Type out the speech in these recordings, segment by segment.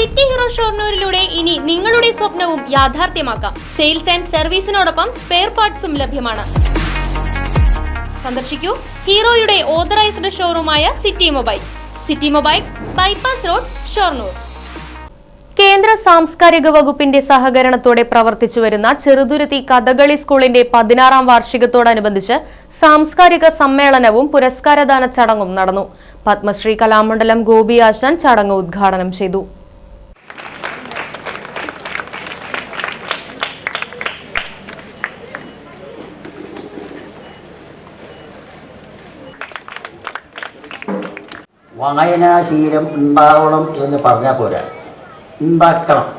City hero ഷോർണൂരിലൂടെ ഇനി നിങ്ങളുടെ സ്വപ്നവും യാഥാർത്ഥ്യമാക്കാം. സെയിൽസ് ആൻഡ് സർവീസിനോടൊപ്പം സ്പെയർ പാർട്സും ലഭ്യമാണ്. സന്ദർശിക്കൂ ഹീറോയുടെ authorised ഷോറൂമായ city mobiles. City mobiles bypass road Shoranur. കേന്ദ്ര സാംസ്കാരിക വകുപ്പിന്റെ സഹകരണത്തോടെ പ്രവർത്തിച്ചു വരുന്ന ചെറുതുരുത്തി കഥകളി സ്കൂളിന്റെ പതിനാറാം വാർഷികത്തോടനുബന്ധിച്ച് സാംസ്കാരിക സമ്മേളനവും പുരസ്കാരദാന ചടങ്ങും നടന്നു. പത്മശ്രീ കലാമണ്ഡലം ഗോപി ആശാൻ ചടങ്ങ് ഉദ്ഘാടനം ചെയ്തു. വായനാശീലം ഉണ്ടാവണം എന്ന് പറഞ്ഞാൽ പോരാ. ഉണ്ടാക്കണം.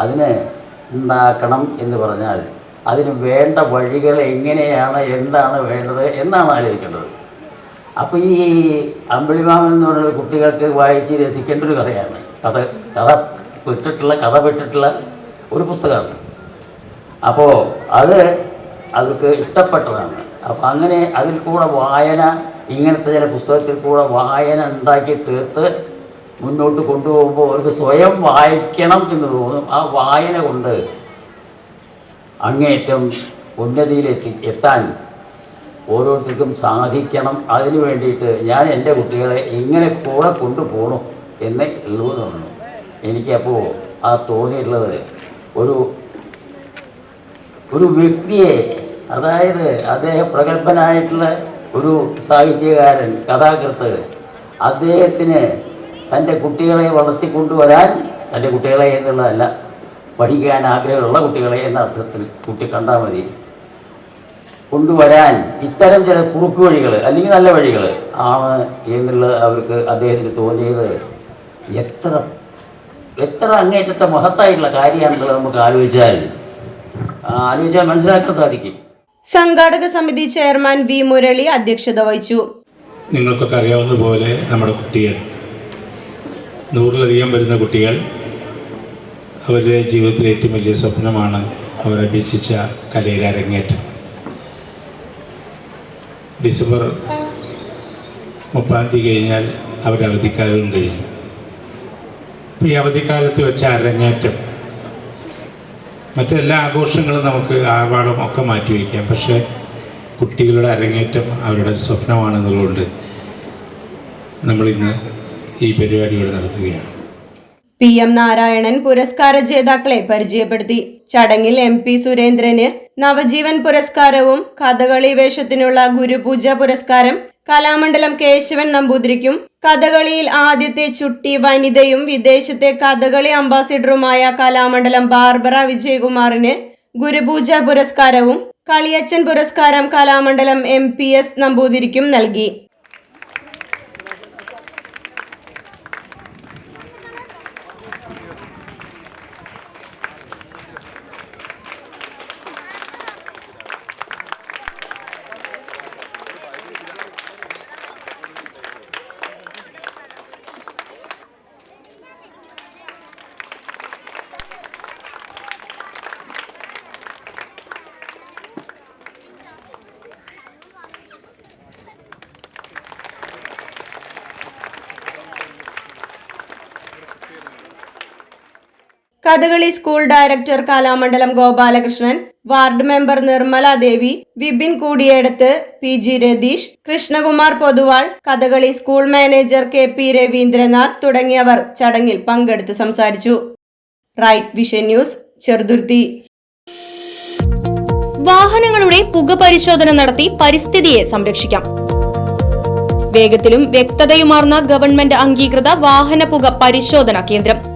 അതിന് ഉണ്ടാക്കണം എന്ന് പറഞ്ഞാൽ അതിന് വേണ്ട വഴികൾ എങ്ങനെയാണ് എന്താണ് വേണ്ടത് എന്നാണ് ആലോചിക്കേണ്ടത്. അപ്പോൾ ഈ അമ്പിളിമാമൻ എന്ന് പറയുന്നത് കുട്ടികൾക്ക് വായിച്ച് രസിക്കേണ്ട ഒരു കഥയാണ്. കഥ കഥ വിട്ടിട്ടുള്ള കഥ വിട്ടിട്ടുള്ള ഒരു പുസ്തകമാണ്. അപ്പോൾ അത് അവർക്ക് ഇഷ്ടപ്പെട്ടതാണ്. അപ്പോൾ അങ്ങനെ അതിൽ കൂടെ വായന ഇങ്ങനത്തെ ചില പുസ്തകത്തിൽ കൂടെ വായന ഉണ്ടാക്കി തീർത്ത് മുന്നോട്ട് കൊണ്ടുപോകുമ്പോൾ അവർക്ക് സ്വയം വായിക്കണം എന്ന് തോന്നും. ആ വായന കൊണ്ട് അങ്ങേറ്റം ഉന്നതിയിലെത്തി എത്താൻ ഓരോരുത്തർക്കും സാധിക്കണം. അതിനു വേണ്ടിയിട്ട് ഞാൻ എന്റെ കുട്ടികളെ ഇങ്ങനെ കൂടെ കൊണ്ടുപോകണം എന്നേ ഉള്ളൂ തോന്നുന്നു എനിക്കപ്പോൾ ആ തോന്നിയിട്ടുള്ളത് ഒരു ഒരു വ്യക്തിയെ അതായത് അദ്ദേഹം പ്രഗത്ഭനായിട്ടുള്ള ഒരു സാഹിത്യകാരൻ കഥാകൃത്ത് അദ്ദേഹത്തിന് തന്റെ കുട്ടികളെ വളർത്തിക്കൊണ്ടുവരാൻ തന്റെ കുട്ടികളെ എന്നുള്ളതല്ല പഠിക്കാൻ ആഗ്രഹമുള്ള കുട്ടികളെ എന്ന അർത്ഥത്തിൽ കുട്ടി കണ്ടാൽ മതി. കൊണ്ടുവരാൻ ഇത്തരം ചില കുറുക്ക് വഴികൾ അല്ലെങ്കിൽ നല്ല വഴികൾ ആണ് എന്നുള്ളത് അവർക്ക് അദ്ദേഹത്തിന് തോന്നിയത്. എത്ര എത്ര അങ്ങേറ്റത്തെ മഹത്തായിട്ടുള്ള കാര്യമാണെന്നുള്ളത് നമുക്ക് ആലോചിച്ചാൽ ആലോചിച്ചാൽ മനസ്സിലാക്കാൻ സാധിക്കും. സംഘാടക സമിതി ചെയർമാൻ വി മുരളി അധ്യക്ഷത വഹിച്ചു. നിങ്ങൾക്കൊക്കെ അറിയാവുന്ന പോലെ നമ്മുടെ കുട്ടികൾ നൂറിലധികം വരുന്ന കുട്ടികൾ അവരുടെ ജീവിതത്തിലെ ഏറ്റവും വലിയ സ്വപ്നമാണ് അവർ കലയിലെ അരങ്ങേറ്റം. ഡിസംബർ മുപ്പാം തീയതി കഴിഞ്ഞാൽ അവരുടെ അവധിക്കാലവും കഴിഞ്ഞു. അപ്പോൾ ഈ അവധിക്കാലത്ത് വെച്ച അരങ്ങേറ്റം മറ്റെല്ലാ ആഘോഷങ്ങളും നമുക്ക് ആവാടം ഒക്കെ മാറ്റിവെക്കാം പക്ഷേ കുട്ടികളുടെ അരങ്ങേറ്റം അവരുടെ ഒരു സ്വപ്നമാണെന്നുള്ളതുകൊണ്ട് നമ്മളിന്ന് ഈ പരിപാടി നടത്തുകയാണ്. പി എം നാരായണൻ പുരസ്കാര ജേതാക്കളെ പരിചയപ്പെടുത്തി. ചടങ്ങിൽ എം പി സുരേന്ദ്രന് നവജീവൻ പുരസ്കാരവും കഥകളി വേഷത്തിനുള്ള ഗുരുപൂജ പുരസ്കാരം കലാമണ്ഡലം കേശവൻ നമ്പൂതിരിക്കും. കഥകളിയിൽ ആദ്യത്തെ ചുട്ടി വനിതയും വിദേശത്തെ കഥകളി അംബാസിഡറുമായ കലാമണ്ഡലം ബാർബറ വിജയകുമാറിന് ഗുരുപൂജ പുരസ്കാരവും കളിയച്ചൻ പുരസ്കാരം കലാമണ്ഡലം എം പി എസ് നമ്പൂതിരിക്കും നൽകി. Kathakali school director Kalamandalam Gopalakrishnan ward member Nirmala Devi Vipin Koodiyedath P G Ratheesh Krishnakumar Poduval Kathakali school manager K P Raveendranath തുടങ്ങിയവർ ചടങ്ങിൽ പങ്കെടുത്ത് സംസാരിച്ചു. Right vision news Cheruthuruthy. വാഹനങ്ങളുടെ പുക പരിശോധന നടത്തി പരിസ്ഥിതിയെ സംരക്ഷിക്കാം. വേഗത്തിലും വ്യക്തതയുമാർന്ന ഗവൺമെന്റ് അംഗീകൃത വാഹന പുക പരിശോധന കേന്ദ്രം.